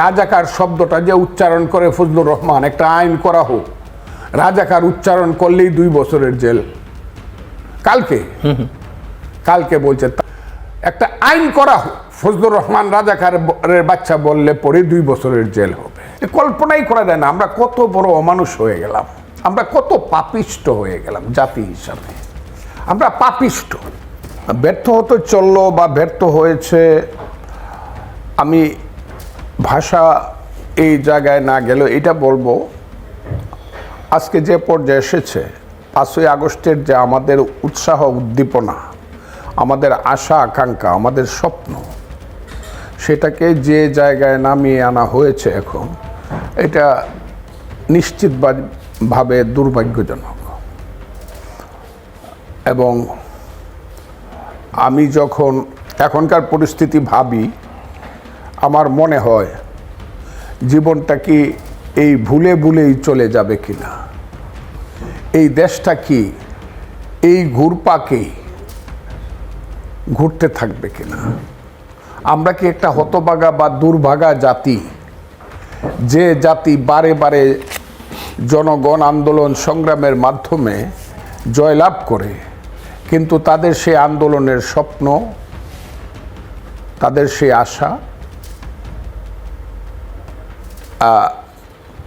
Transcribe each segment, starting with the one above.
রাজাকার শব্দটা যে উচ্চারণ করে ফজলুর রহমান একটা আইন করা হোক। রাজাকার উচ্চারণ করলেই দুই বছরের জেল। কালকে? কালকে বলছে একটা আইন করা হোক ফজলুর রহমান রাজাকারের বাচ্চা বললে পরে দুই বছরের জেল হবে। এ কল্পনাই করা যায় না আমরা কত বড় অমানুষ হয়ে গেলাম। আমরা কত পাপিষ্ট হয়ে গেলাম জাতি হিসাবে। আমরা পাপিষ্ট। ব্যর্থ হতে চলল বা ব্যর্থ হয়েছে আমি ভাষা এই জায়গায় না গেলেও এটা বলব, আজকে যে পর্যায়ে এসেছে, পাঁচই আগস্টের যে আমাদের উৎসাহ উদ্দীপনা, আমাদের আশা আকাঙ্ক্ষা, আমাদের স্বপ্ন, সেটাকে যে জায়গায় নামিয়ে আনা হয়েছে এখন, এটা নিশ্চিতভাবে দুর্ভাগ্যজনক। এবং আমি যখন এখনকার পরিস্থিতি ভাবি আমার মনে হয় জীবনটা কি এই ভুলে ভুলেই চলে যাবে কিনা? এই দেশটা কি এই ঘুরপাকে ঘুরতে থাকবে কিনা? আমরা কি একটা হতবাগা বা দুর্ভাগা জাতি? যে জাতি বারে বারে জনগণ আন্দোলন সংগ্রামের মাধ্যমে জয়লাভ করে, কিন্তু তাদের সেই আন্দোলনের স্বপ্ন, তাদের সেই আশা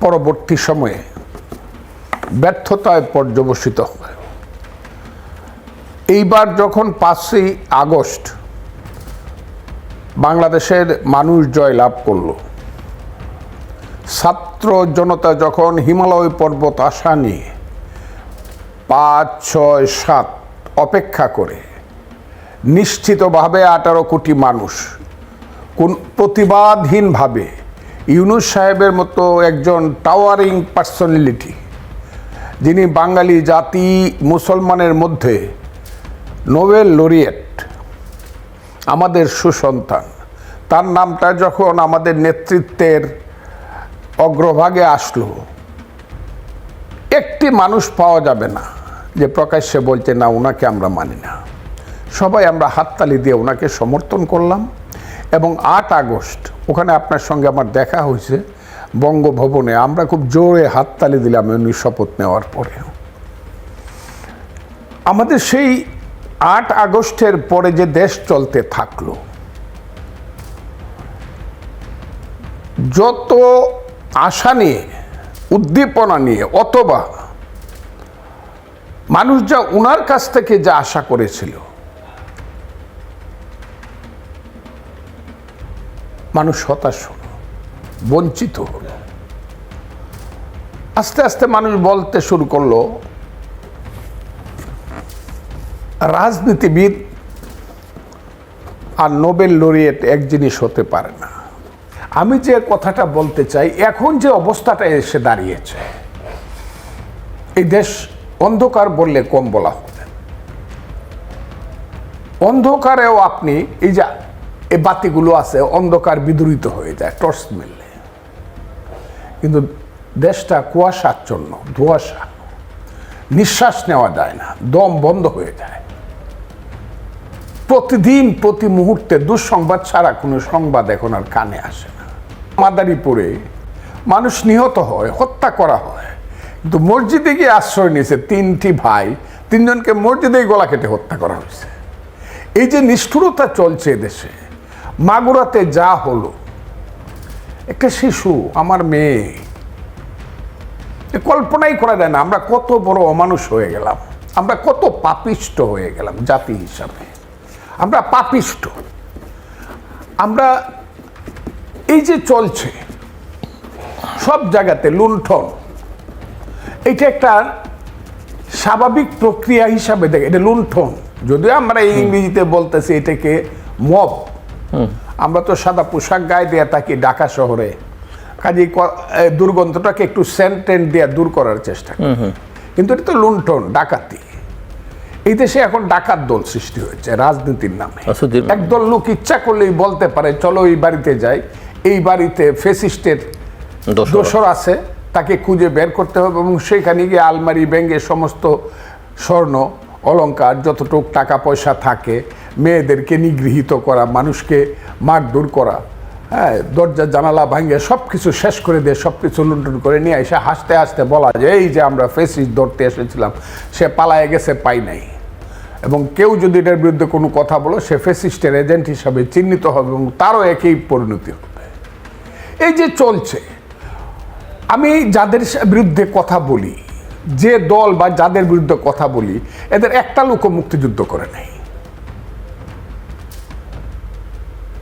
পরবর্তী সময়ে ব্যর্থতায় পর্যবসিত হয় এইবার যখন পাঁচই আগস্ট বাংলাদেশের মানুষ জয় লাভ করল, ছাত্র জনতা যখন হিমালয় পর্বত আশা নিয়ে পাঁচ, ছয়, সাত অপেক্ষা করে, নিশ্চিতভাবে আঠারো কোটি মানুষ কোন প্রতিবাদহীনভাবে ইউনুস সাহেবের মতো একজন টাওয়ারিং পার্সোনালিটি যিনি বাঙালি জাতি মুসলমানের মধ্যে নোবেল লরিয়েট আমাদের সুসন্তান। তার নামটা যখন আমাদের নেতৃত্বের অগ্রভাগে আসলো, একটি মানুষ পাওয়া যাবে না যে প্রকাশ্যে বলছে, না ওনাকে আমরা মানি না। সবাই আমরা হাততালি দিয়ে ওনাকে সমর্থন করলাম। এবং আট আগস্ট ওখানে আপনার সঙ্গে আমার দেখা হয়েছে বঙ্গভবনে। আমরা খুব জোরে হাততালি দিলাম উনি শপথ নেওয়ার পরে। আমাদের সেই আট আগস্টের পরে যে দেশ চলতে থাকল, যত আশা নিয়ে, উদ্দীপনা নিয়ে, অথবা মানুষ যা উনার কাছ থেকে যা আশা করেছিল মানুষ হতাশ হলো, বঞ্চিত হলো। আস্তে আস্তে মানুষ বলতে শুরু করল, রাজনীতিবিদ আর নোবেল লরিয়েট এক জিনিস হতে পারে না। আমি যে কথাটা বলতে চাই, এখন যে অবস্থাটা এসে দাঁড়িয়েছে, এই দেশ অন্ধকার বললে কম বলা হবে। অন্ধকারেও আপনি এই যে এই বাতিগুলো আছে, অন্ধকার বিদূরিত হয়ে যায়, টর্চ মেললে কিন্তু দেশটা কুয়াশাচ্ছন্ন, ধোয়াশা। নিঃশ্বাস নেওয়া যায় না, দম বন্ধ হয়ে যায়। প্রতিদিন, প্রতি মুহূর্তে দুঃসংবাদ ছাড়া কোনো সংবাদ এখন আর কানে আসে না। মাদারীপুরে মানুষ নিহত হয়, হত্যা করা হয়। কিন্তু মসজিদে গিয়ে আশ্রয় নিয়েছে তিনটি ভাই, তিনজনকে মসজিদেই গলা কেটে হত্যা করা হয়েছে। এই যে নিষ্ঠুরতা চলছে দেশে মাগুরাতে যা হলো। একটা শিশু আমার মেয়ে এ কল্পনাই করা যায় না আমরা কত বড় অমানুষ হয়ে গেলাম। আমরা কত পাপিষ্ট হয়ে গেলাম জাতি হিসাবে। আমরা পাপিষ্ট। আমরা এই যে চলছে সব জায়গাতে লুণ্ঠন এটা একটা স্বাভাবিক প্রক্রিয়া হিসাবে দেখে এটা লুণ্ঠন। যদিও আমরা এই ইংরেজিতে বলতেছি এটাকে মব। আমরা তো সাদা পোশাক গায়ে দেয়া থাকি ঢাকা শহরে। কাজে দুর্গন্ধটাকে একটু সেন্টেন্ট দিয়ে দূর করার চেষ্টা কিন্তু এটা তো লুণ্ঠন ডাকাতি। এই দেশে এখন ডাকাত দল সৃষ্টি হয়েছে রাজনীতির নামে। একদল লোক ইচ্ছা করলেই বলতে পারে চলো এই বাড়িতে যাই। এই বাড়িতে ফেসিস্টের। দোসর। আছে তাকে খুঁজে বের করতে হবে এবং সেখানে গিয়ে আলমারি ব্যাঙ্গে সমস্ত স্বর্ণ অলংকার, যতটুক টাকা পয়সা থাকে, মেয়েদেরকে নিগৃহীত করা, মানুষকে মারধর করা হ্যাঁ দরজা, জানালা ভাঙে সব কিছু শেষ করে দিয়ে সব কিছু লুন্টন করে নিয়ে এসে হাসতে হাসতে বলা যে, এই যে আমরা ফেসিস ধরতে এসেছিলাম, সে পালায় গেছে, পাই নাই। এবং কেউ যদি এটার বিরুদ্ধে কোনো কথা বলো, সে ফেসিস্টের এজেন্ট হিসাবে চিহ্নিত হবে এবং তারও একই পরিণতি হবে। এই যে চলছে, আমি যাদের বিরুদ্ধে কথা বলি যে দল বা যাদের বিরুদ্ধে কথা বলি, এদের একটা লোকও মুক্তিযুদ্ধ করে নাই।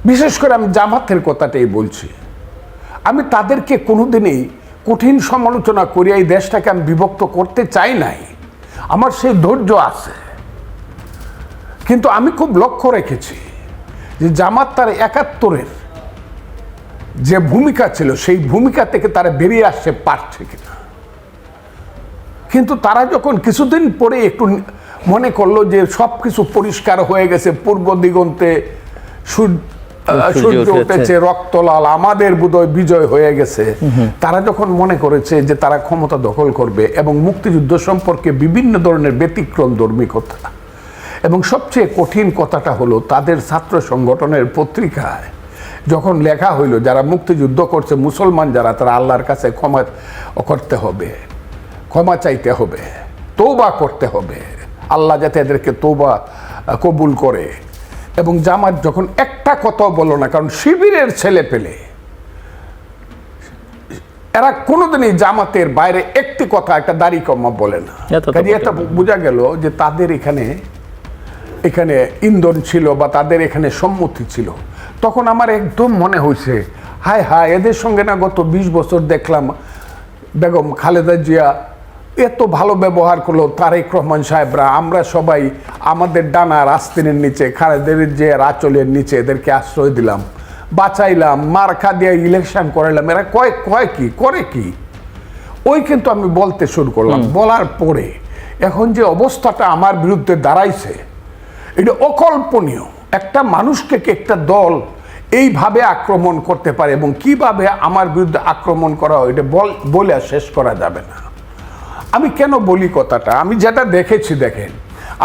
বিশেষ করে আমি জামাতের কথাটাই বলছি। আমি তাদেরকে কোনোদিনই কঠিন সমালোচনা করি এই দেশটাকে আমি বিভক্ত করতে চাই নাই। আমার সেই ধৈর্য আছে। কিন্তু আমি খুব লক্ষ্য রেখেছি যে জামাত তার একাত্তরের যে ভূমিকা ছিল, সেই ভূমিকা থেকে তারা বেরিয়ে আসছে পারছে কিনা। কিন্তু তারা যখন কিছুদিন পরে একটু মনে করল যে সব কিছু পরিষ্কার হয়ে গেছে পূর্ব দিগন্তে সূর্য। উঠেছে। রক্তলাল আমাদের বোধহয় বিজয় হয়ে গেছে। তারা যখন মনে করেছে যে তারা ক্ষমতা দখল করবে এবং মুক্তিযুদ্ধ সম্পর্কে বিভিন্ন ধরনের ব্যতিক্রম ধর্মী কথা এবং সবচেয়ে কঠিন কথাটা হলো তাদের ছাত্র সংগঠনের পত্রিকায় যখন লেখা হইল যারা মুক্তিযুদ্ধ করছে মুসলমান যারা তারা আল্লাহর কাছে ক্ষমা করতে হবে। ক্ষমা চাইতে হবে তৌবা করতে হবে। আল্লাহ যাতে এদেরকে তৌবা কবুল করে। এবং জামাত যখন একটা কথাও বলো না কারণ শিবিরের ছেলে পেলে। এরা কোনোদিনই জামাতের বাইরে একটি কথা একটা দাড়ি কমা বলে না। কাজে এটা বোঝা গেল যে তাদের এখানে এখানে ইন্ধন ছিল বা তাদের এখানে সম্মতি ছিল। তখন আমার একদম মনে হয়েছে হায় হায় এদের সঙ্গে না গত বিশ বছর দেখলাম বেগম খালেদা জিয়া এত ভালো ব্যবহার করল তারেক রহমান সাহেবরা। আমরা সবাই আমাদের ডানার আস্তিনের নিচে খালেদের যে আঁচলের নিচে এদেরকে আশ্রয় দিলাম। বাঁচাইলাম মার্কা দিয়ে ইলেকশন করাইলাম। এরা কয় কয় কি করে কি? ওই কিন্তু আমি বলতে শুরু করলাম। বলার পরে এখন যে অবস্থাটা আমার বিরুদ্ধে দাঁড়াইছে এটা অকল্পনীয়। একটা মানুষকে একটা দল এইভাবে আক্রমণ করতে পারে এবং কীভাবে আমার বিরুদ্ধে আক্রমণ করা হয় এটা বল বলে আর শেষ করা যাবে না। আমি কেন বলি কথাটা? আমি যেটা দেখেছি দেখেন।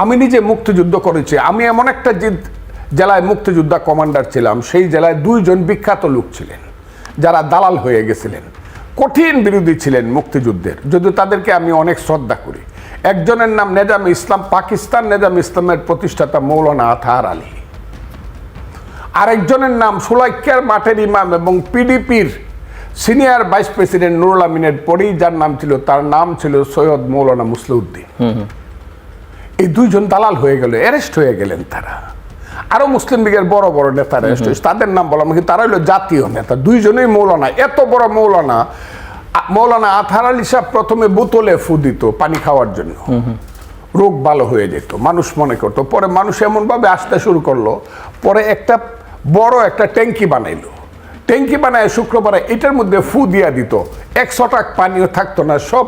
আমি নিজে মুক্তিযুদ্ধ করেছি। আমি এমন একটা জেলায় মুক্তিযোদ্ধা কমান্ডার ছিলাম। সেই জেলায় দুইজন বিখ্যাত লোক ছিলেন, যারা দালাল হয়ে গেছিলেন। কঠিন বিরোধী ছিলেন মুক্তিযুদ্ধের। যদিও তাদেরকে আমি অনেক শ্রদ্ধা করি। একজনের নাম নেজাম ইসলাম, পাকিস্তান নেজাম ইসলামের প্রতিষ্ঠাতা মৌলানা আথার আলী। আরেকজনের নাম সুলাইক্যার মাঠের ইমাম এবং পিডিপির সিনিয়র ভাইস প্রেসিডেন্ট নুরুল আমিনের পরেই যার নাম ছিল তার নাম ছিল সৈয়দ মৌলানা মুসলিউদ্দিন। এই দুইজন দালাল হয়ে গেল অ্যারেস্ট হয়ে গেলেন তারা। আরও মুসলিম লীগের বড় বড় নেতা অ্যারেস্ট হয়েছে তাদের নাম বললাম কিন্তু তারা হলো জাতীয় নেতা দুইজনেই মৌলানা এত বড় মৌলানা মৌলানা আথার আলী সাহেব প্রথমে বোতলে ফু দিত পানি খাওয়ার জন্য। রোগ ভালো হয়ে যেত মানুষ মনে করতো। পরে মানুষ এমনভাবে আসতে শুরু করল পরে একটা বড় একটা ট্যাঙ্কি বানাইলো। ট্যাঙ্কি বানায় শুক্রবারে এটার মধ্যে ফু দিয়া দিত। একশো টাক পানিও থাকতো না, সব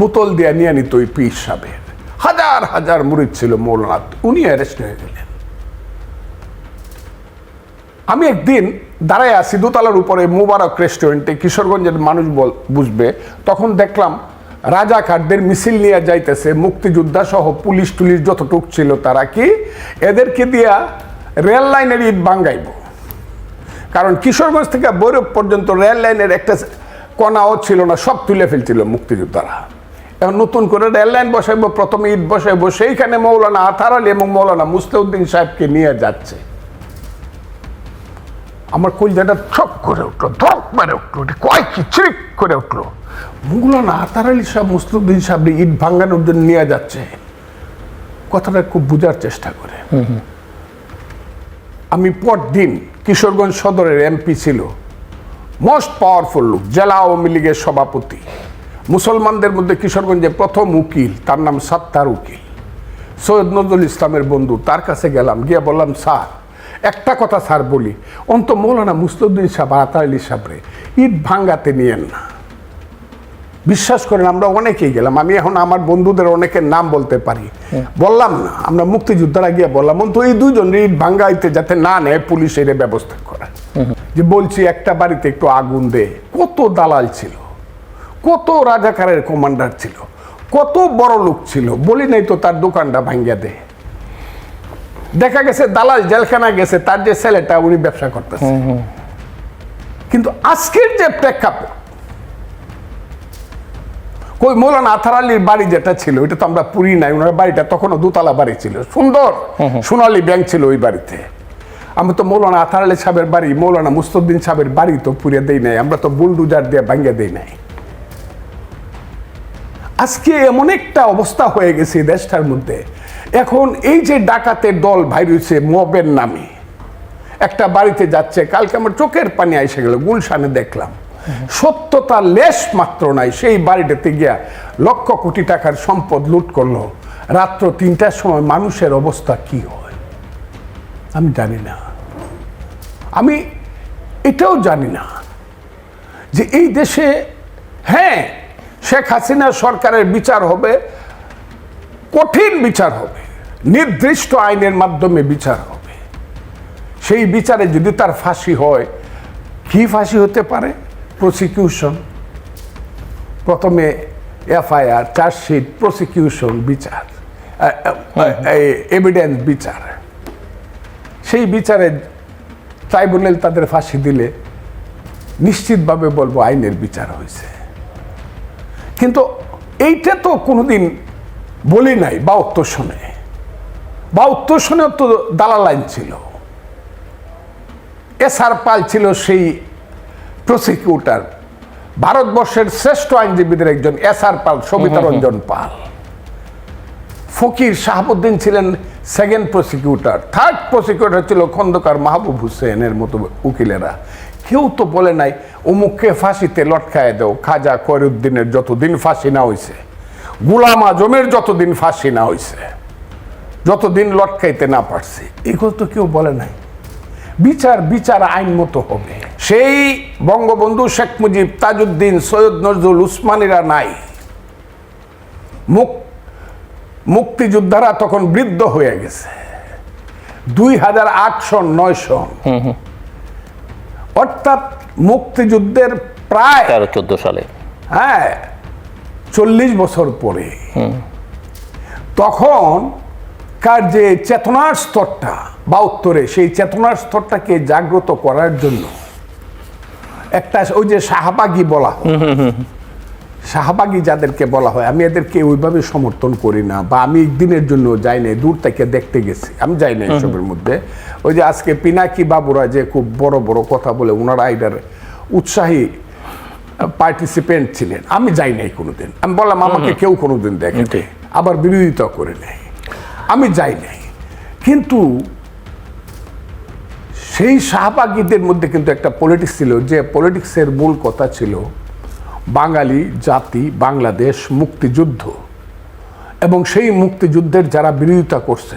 বোতল দিয়া নিয়ে নিত ওই পীর সাহেবের হাজার হাজার মুরিদ ছিল মৌলানা, উনি অ্যারেস্ট হয়ে গেলেন। আমি একদিন দাঁড়ায় আছি দোতলার উপরে মুবারক রেস্টুরেন্টে কিশোরগঞ্জের মানুষ বল, বুঝবে। তখন দেখলাম রাজা রাজাকারদের মিছিল নিয়ে যাইতেছে মুক্তিযোদ্ধা সহ পুলিশ টুলিশ যতটুক ছিল তারা কি? এদেরকে দিয়া রেল লাইনের ইট বাঙ্গাইব। কারণ কিশোরগঞ্জ থেকে বৈরব পর্যন্ত রেল লাইনের একটা কণাও ছিল না সব তুলে ফেলছিল মুক্তিযোদ্ধারা। এখন নতুন করে রেল লাইন বসাইব প্রথমে ইট বসাইব সেইখানে মৌলানা আথার আলী এবং মৌলানা মুস্তাউদ্দিন সাহেবকে নিয়ে যাচ্ছে। আমার কলজাটা ছক করে উঠল ধক মারে উঠল কয় কি চিরিক করে উঠল। মৌলানা আতার আলী সাহেব মুসলুদ্দিন সাহেব ইট ভাঙ্গানোর জন্য নিয়ে যাচ্ছে। কথাটা খুব বোঝার চেষ্টা করে। আমি পরদিন কিশোরগঞ্জ সদরের এমপি ছিল। মোস্ট পাওয়ারফুল লোক, জেলা আওয়ামী লীগের সভাপতি। মুসলমানদের মধ্যে কিশোরগঞ্জের প্রথম উকিল, তার নাম সাত্তার উকিল। সৈয়দ নজরুল ইসলামের বন্ধু, তার কাছে গেলাম, গিয়ে বললাম, স্যার, একটা কথা স্যার বলি, অন্ত মৌলানা মুস্তুদ্দিন সাহেব আতার আলী সাহেবরে ইট ভাঙ্গাতে নিয়েন না। বিশ্বাস করেন আমরা অনেকেই গেলাম। আমি এখন আমার বন্ধুদের অনেকের নাম বলতে পারি। বললাম না আমরা মুক্তিযোদ্ধারা গিয়ে বললাম অন্ত এই দুজন ইট ভাঙ্গাইতে যাতে না নেয় পুলিশ এর ব্যবস্থা করে যে বলছি একটা বাড়িতে একটু আগুন দে। কত দালাল ছিল কত রাজাকারের কমান্ডার ছিল কত বড় লোক ছিল। বলি নাই তো তার দোকানটা ভাঙ্গিয়া দে। দেখা গেছে দালাল জেলখানা গেছে তার যে ছেলেটা উনি ব্যবসা করতেছে। কিন্তু আজকের যে প্রেক্ষাপট কই মৌলানা আথার আলীর বাড়ি যেটা ছিল ওইটা তো আমরা পুরি নাই ওনার বাড়িটা তখনও দোতলা বাড়ি ছিল। সুন্দর সোনালী ব্যাংক ছিল ওই বাড়িতে। আমি তো মৌলানা আথার আলী সাহেবের বাড়ি মৌলানা মুস্তদ্দিন সাহেবের বাড়ি তো পুড়িয়ে দেই নাই আমরা তো বুলডুজার দিয়ে ভাঙ্গে দেই নাই। আজকে এমন একটা অবস্থা হয়ে গেছে দেশটার মধ্যে। এখন এই যে ডাকাতের দল ভাইরুছে মবের নামে একটা বাড়িতে যাচ্ছে কালকে আমার চোখের পানি এসে গেল গুলশানে দেখলাম। সত্যতা লেশ মাত্র নাই। সেই বাড়িটাতে গিয়া লক্ষ কোটি টাকার সম্পদ লুট করল। রাত্র তিনটার সময় মানুষের অবস্থা কি হয়? আমি জানি না। আমি এটাও জানি না যে এই দেশে হ্যাঁ শেখ হাসিনা সরকারের বিচার হবে, কঠিন বিচার হবে, নির্দিষ্ট আইনের মাধ্যমে বিচার হবে। সেই বিচারে যদি তার ফাঁসি হয়, কি ফাঁসি হতে পারে? প্রসিকিউশন প্রথমে এফআইআর চার্জশিট প্রসিকিউশন বিচার এভিডেন্স বিচার। সেই বিচারে ট্রাইব্যুনাল তাদের ফাঁসি দিলে নিশ্চিতভাবে বলব আইনের বিচার হয়েছে। কিন্তু এইটা তো কোনোদিন বলি নাই বা উত্তর শোনে বা উত্তর শোনেও তো দালাল আইন ছিল। এস আর পাল ছিল সেই প্রসিকিউটার ভারতবর্ষের শ্রেষ্ঠ আইনজীবীদের একজন এস আর পাল সবিতা রঞ্জন পাল। ফকির শাহাবুদ্দিন ছিলেন সেকেন্ড প্রসিকিউটর থার্ড প্রসিকিউটর ছিল খন্দকার মাহবুব হুসেনের মতো উকিলেরা। কেউ তো বলে নাই অমুককে ফাঁসিতে লটকায় দেও খাজা করিউদ্দিনের যতদিন ফাঁসি না হইছে গুলাম আজমের যতদিন ফাঁসি না হইছে যতদিন লটকাইতে না পারছে। এগুলো তো কেউ বলে নাই। বিচার বিচার আইন মতো হবে। সেই বঙ্গবন্ধু শেখ মুজিব তাজউদ্দিন সৈয়দ নজরুল উসমানীরা নাই। মুক্তিযোদ্ধারা তখন বৃদ্ধ হয়ে গেছে। দুই হাজার আটশো নয়শো। অর্থাৎ মুক্তিযুদ্ধের প্রায় তেরো চোদ্দ সালে। হ্যাঁ চল্লিশ বছর পরে। তখন কার যে চেতনার স্তরটা বা উত্তরে সেই চেতনার স্তরটাকে জাগ্রত করার জন্য একটা ওই যে শাহবাগি বলা। শাহবাগি যাদেরকে বলা হয় আমি এদেরকে ওইভাবে সমর্থন করি না বা আমি একদিনের জন্য যাই নাই দূর থেকে দেখতে গেছি। আমি যাই না এসবের মধ্যে। ওই যে আজকে পিনাকি বাবুরা যে খুব বড় বড় কথা বলে ওনারা আইডার উৎসাহী পার্টিসিপেন্ট ছিলেন। আমি যাই নাই কোনোদিন। আমি বললাম আমাকে কেউ কোনোদিন দেখে আবার বিরোধিতা করে নেয়। আমি যাই নাই। কিন্তু সেই শাহবাগীদের মধ্যে কিন্তু একটা পলিটিক্স ছিল যে পলিটিক্সের মূল কথা ছিল বাঙালি জাতি বাংলাদেশ মুক্তিযুদ্ধ। এবং সেই মুক্তিযুদ্ধের যারা বিরোধিতা করছে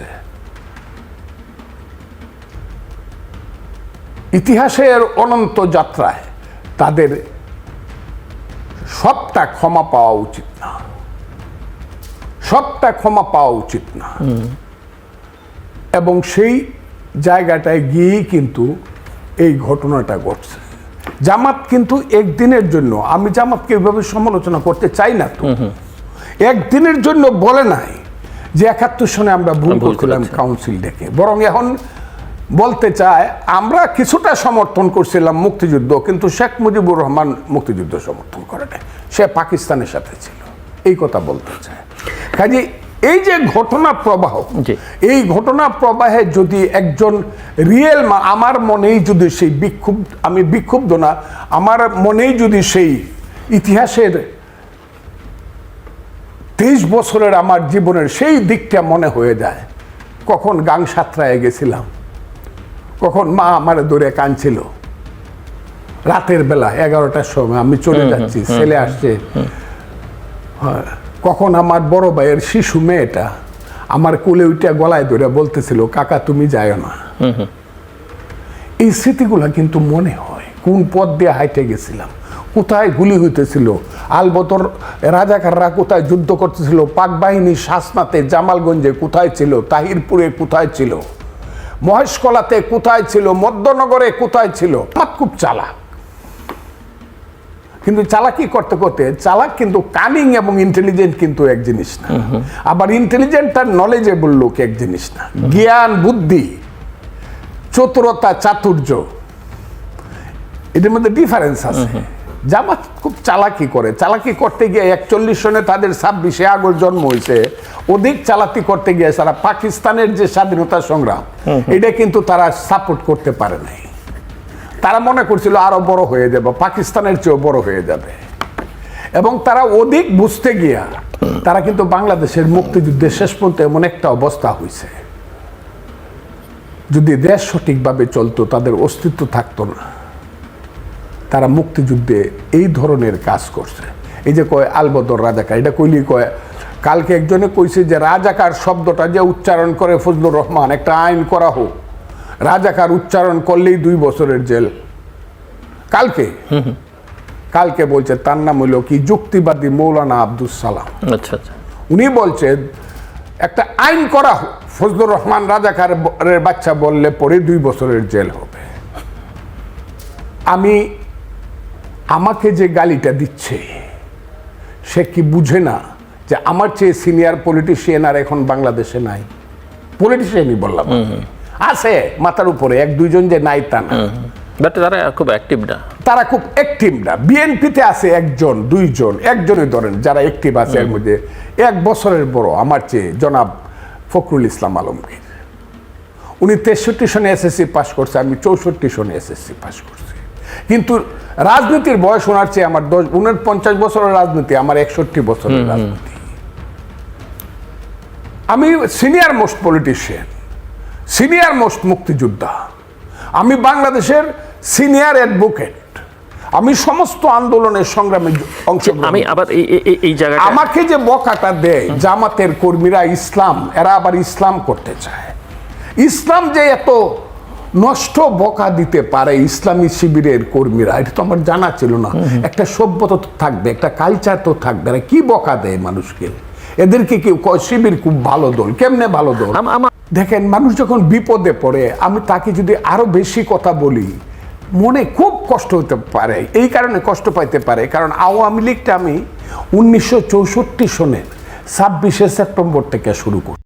ইতিহাসের অনন্ত যাত্রায় তাদের সবটা ক্ষমা পাওয়া উচিত না। সবটা ক্ষমা পাওয়া উচিত না। এবং সেই জায়গাটায় গিয়েই কিন্তু এই ঘটনাটা ঘটছে। জামাত কিন্তু একদিনের জন্য আমি জামাতকে এইভাবে সমালোচনা করতে চাই না তো। একদিনের জন্য বলে নাই যে একাত্তর সনে আমরা ভুল ভুল করছিলাম কাউন্সিল ডেকে। বরং এখন বলতে চায় আমরা কিছুটা সমর্থন করছিলাম মুক্তিযুদ্ধ কিন্তু শেখ মুজিবুর রহমান মুক্তিযুদ্ধ সমর্থন করে নাই। সে পাকিস্তানের সাথে ছিল। এই কথা বলতে চায়। কাজে এই যে ঘটনা প্রবাহ এই ঘটনা প্রবাহে যদি একজন রিয়েল আমার মনেই যদি সেই বিক্ষুব্ধ আমি বিক্ষুব্ধ না আমার মনেই যদি সেই ইতিহাসের তেইশ বছরের আমার জীবনের সেই দিকটা মনে হয়ে যায় কখন গাং সাতরায় গেছিলাম কখন মা আমার দূরে কাঁদছিল। রাতের বেলা এগারোটার সময় আমি চলে যাচ্ছি ছেলে আসছে। হ্যাঁ, কখন আমার বড় ভাইয়ের শিশু মেয়েটা আমার কোলে উইটা গলায় ধরে বলতেছিল কাকা তুমি যাও না। এই স্মৃতিগুলো কিন্তু মনে হয়। কোন পথ দিয়ে হাইটে গেছিলাম? কোথায় গুলি হইতেছিল? আলবতর রাজাকাররা কোথায় যুদ্ধ করতেছিল? পাক বাহিনী শাসনাতে জামালগঞ্জে কোথায় ছিল? তাহিরপুরে কোথায় ছিল? মহেশকলাতে কোথায় ছিল? মধ্যনগরে কোথায় ছিল? খুব চালাক কিন্তু চালাকি করতে করতে চালাক কিন্তু কানিং এবং ইন্টেলিজেন্ট কিন্তু এক জিনিস না। আবার ইন্টেলিজেন্ট আর নলেজেবল লোক এক জিনিস না। জ্ঞান বুদ্ধি চতুরতা চাতুর্য এটার মধ্যে ডিফারেন্স আছে। জামাত খুব চালাকি করে। চালাকি করতে গিয়ে একচল্লিশ সনে তাদের ছাব্বিশে আগস্ট জন্ম হয়েছে। অধিক চালাকি করতে গিয়ে তারা পাকিস্তানের যে স্বাধীনতা সংগ্রাম এটা কিন্তু তারা সাপোর্ট করতে পারে নাই। তারা মনে করছিল আরও বড় হয়ে যাবে, পাকিস্তানের চেয়েও বড় হয়ে যাবে। এবং তারা অধিক বুঝতে গিয়া তারা কিন্তু বাংলাদেশের মুক্তিযুদ্ধের শেষ পর্যন্ত এমন একটা অবস্থা হয়েছে যদি দেশ সঠিকভাবে চলতো, তাদের অস্তিত্ব থাকতো না। তারা মুক্তিযুদ্ধে এই ধরনের কাজ করছে। এই যে কয় আলবদর রাজাকার, এটা কইলি কয়, কালকে একজনে কইছে যে, রাজাকার শব্দটা যে উচ্চারণ করে ফজলুর রহমান, একটা আইন করা হোক। রাজাকার উচ্চারণ করলেই দুই বছরের জেল। কালকে? কালকে বলছে তার নাম হইল কি? যুক্তিবাদী মৌলানা আব্দুল সালাম। আচ্ছা আচ্ছা। উনি বলছেন একটা আইন করা হোক ফজলুর রহমান রাজাকারের বাচ্চা বললে পরে দুই বছরের জেল হবে। আমি আমাকে যে গালিটা দিচ্ছে সে কি বুঝে না যে আমার চেয়ে সিনিয়র পলিটিশিয়ান আর এখন বাংলাদেশে নাই? পলিটিশিয়ানই বললাম। আছে মাথার উপরে এক দুইজন যে নাই তা না। বাট তারা খুব অ্যাক্টিভ না। তারা খুব অ্যাক্টিভ না। বিএনপিতে আছে একজন দুইজন একজনে ধরেন যারা অ্যাক্টিভ আছে এর মধ্যে। এক বছরের বড় আমার চেয়ে জনাব ফখরুল ইসলাম আলমগীর। উনি তেষট্টি সনে এসএসসি পাস করছে আমি চৌষট্টি সনে এসএসসি পাস করছি। কিন্তু রাজনীতির বয়স ওনার চেয়ে আমার দশ উনার পঞ্চাশ বছরের রাজনীতি আমার একষট্টি বছরের রাজনীতি। আমি senior most politician senior most মুক্তিযোদ্ধা। আমি বাংলাদেশের সিনিয়র অ্যাডভোকেট। আমি সমস্ত আন্দোলনের সংগ্রামে অংশগ্রহণ আমি আবার এই জায়গাটা আমাকে যে বকাটা দেয় জামাতের কর্মীরা ইসলাম এরা আবার ইসলাম করতে চায়। ইসলাম যে এত নষ্ট বকা দিতে পারে ইসলামী শিবিরের কর্মীরা এটা তো আমার জানা ছিল না। একটা সভ্যতা তো থাকবে একটা কালচার তো থাকবে এরা কি বকা দেয় মানুষকে? এদেরকে কেউ শিবির খুব ভালো দল কেমনে ভালো দল? দেখেন, মানুষ যখন বিপদে পড়ে, আমি তাকে যদি আরও বেশি কথা বলি, মনে খুব কষ্ট হতে পারে। এই কারণে কষ্ট পাইতে পারে। কারণ আওয়ামী লীগটা আমি উনিশশো চৌষট্টি সনের ছাব্বিশে সেপ্টেম্বর থেকে শুরু করি।